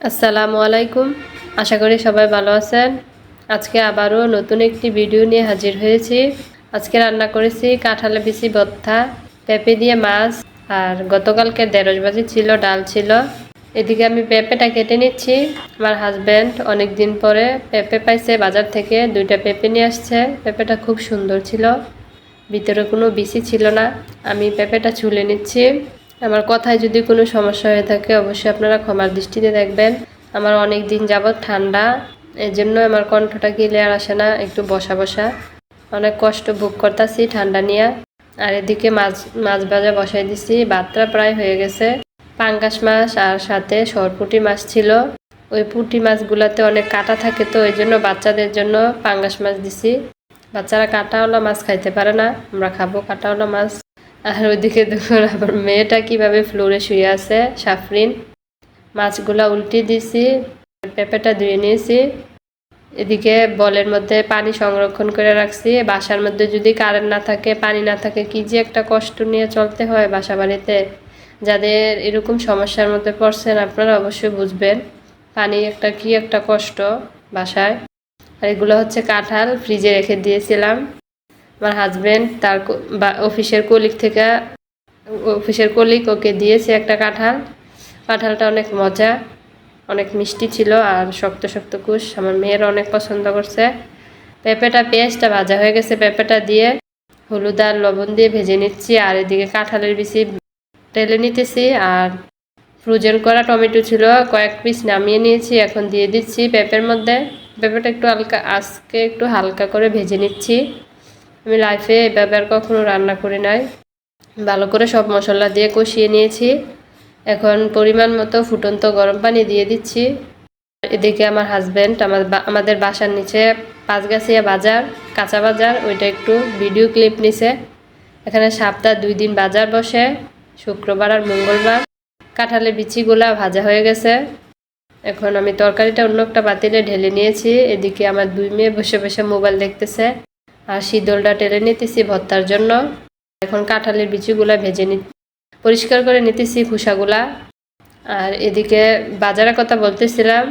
আসসালামু আলাইকুম। আশা করি সবাই ভালো আছেন। আজকে আবারও নতুন একটি ভিডিও নিয়ে হাজির হয়েছি। আজকে রান্না করেছি কাঁঠালে বিচি ভর্তা, পেঁপে দিয়ে মাছ, আর গতকালকে দেড়শ বাজি ছিল, ডাল ছিল। এদিকে আমি পেঁপেটা কেটে নিচ্ছি। আমার হাজব্যান্ড অনেক দিন পরে পেঁপে পাইছে, বাজার থেকে দুইটা পেঁপে নিয়ে আসছে। পেঁপেটা খুব সুন্দর ছিল। ভিতরে কোনো বিচি ছিল না। আমি পেঁপেটা ছুলে নিচ্ছি। আমার কথায় যদি কোনো সমস্যা হয়ে থাকে, অবশ্যই আপনারা ক্ষমার দৃষ্টিতে দেখবেন। আমার অনেক দিন যাবৎ ঠান্ডা এই জন্য আমার কণ্ঠটা ক্লিয়ার আসে না, একটু বসা বসা। অনেক কষ্ট ভোগ করতেছি ঠান্ডা নিয়ে। আর এদিকে মাছ মাছ ভাজা বসাই দিছি, ভাতটা প্রায় হয়ে গেছে। পাঙ্গাস মাছ আর সাথে সরপুটি মাছ ছিল। ওই পুঁটি মাছগুলোতে অনেক কাটা থাকে তো, ওই জন্য বাচ্চাদের জন্য পাঙ্গাস মাছ দিছি। বাচ্চারা কাটাওয়ালা মাছ খাইতে পারে না, আমরা খাব কাটাওয়ালা মাছ। আর ওইদিকে দেখুন আবার মেয়েটা কীভাবে ফ্লোরে শুয়ে আছে, সাফরিন। মাছগুলা উল্টে দিছি, পেঁপেটা ধুয়ে নিয়েছি। এদিকে বলের মধ্যে পানি সংরক্ষণ করে রাখছি। বাসার মধ্যে যদি কারেন্ট না থাকে, পানি না থাকে, কি যে একটা কষ্ট নিয়ে চলতে হয় বাসা বাড়িতে যাদের এরকম সমস্যার মধ্যে পড়ছেন, আপনারা অবশ্যই বুঝবেন, পানি একটা কি একটা কষ্ট বাসায়। আর এগুলো হচ্ছে কাঁঠাল ফ্রিজে রেখে দিয়েছিলাম। আমার হাজব্যান্ড তার অফিসের কলিগ থেকে অফিসের কলিগ ওকে দিয়েছে একটা কাঁঠাল। কাঁঠালটা অনেক মজা, অনেক মিষ্টি ছিল আর শক্ত শক্ত কুশ। আমার মেয়ের অনেক পছন্দ করছে। পেঁপেটা পেঁয়াজটা ভাজা হয়ে গেছে, পেঁপেটা দিয়ে হলুদ আর লবণ দিয়ে ভেজে নিচ্ছি। আর এদিকে কাঁঠালের বিচি টেলে নিতেছি আর ফ্রোজেন করা টমেটো ছিল, কয়েক পিস নামিয়ে নিয়েছি। এখন দিয়ে দিচ্ছি পেঁপের মধ্যে। পেঁপেটা একটু হালকা, আজকে একটু হালকা করে ভেজে নিচ্ছি। আমি লাইফে এভাবে আর কখনো রান্না করি নাই। ভালো করে সব মশলা দিয়ে কষিয়ে নিয়েছি। এখন পরিমাণ মতো ফুটন্ত গরম পানি দিয়ে দিচ্ছি। এদিকে আমার হাজব্যান্ড আমার আমাদের বাসার নিচে পাঁচগাছিয়া বাজার, কাঁচা বাজার, ওইটা একটু ভিডিও ক্লিপ নিছে। এখানে সপ্তাহ দুই দিন বাজার বসে, শুক্রবার আর মঙ্গলবার। কাঁঠালের বিচিগুলা ভাজা হয়ে গেছে। এখন আমি তরকারিটা অন্য একটা বাতিলে ঢেলে নিয়েছি। এদিকে আমার দুই মেয়ে বসে বসে মোবাইল দেখতেছে। আর শীতলটা টেনে নিতেছি ভর্তার জন্য। এখন কাঁঠালের বিচিগুলা ভেজে নি পরিষ্কার করে নিতেছি খোসাগুলা। আর এদিকে বাজারের কথা বলতেছিলাম,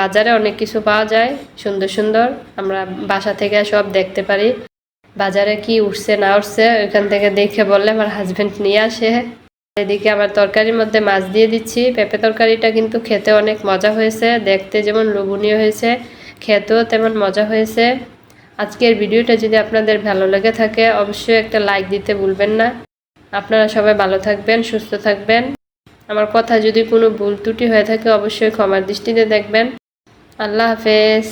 বাজারে অনেক কিছু পাওয়া যায়, সুন্দর সুন্দর। আমরা বাসা থেকে সব দেখতে পারি। বাজারে কি উঠছে না উঠছে, ওইখান থেকে দেখে বললে আমার হাজবেন্ড নিয়ে আসে। এদিকে আমার তরকারির মধ্যে মাছ দিয়ে দিচ্ছি। পেঁপে তরকারিটা কিন্তু খেতে অনেক মজা হয়েছে, দেখতে যেমন লোভনীয় হয়েছে, খেতেও তেমন মজা হয়েছে। আজকের ভিডিওটা যদি আপনাদের ভালো লেগে থাকে, অবশ্যই একটা লাইক দিতে ভুলবেন না। আপনারা সবাই ভালো থাকবেন, সুস্থ থাকবেন। আমার কথা যদি কোনো ভুল ত্রুটি হয়ে থাকে, অবশ্যই ক্ষমার দৃষ্টিতে দেখবেন। আল্লাহ হাফেজ।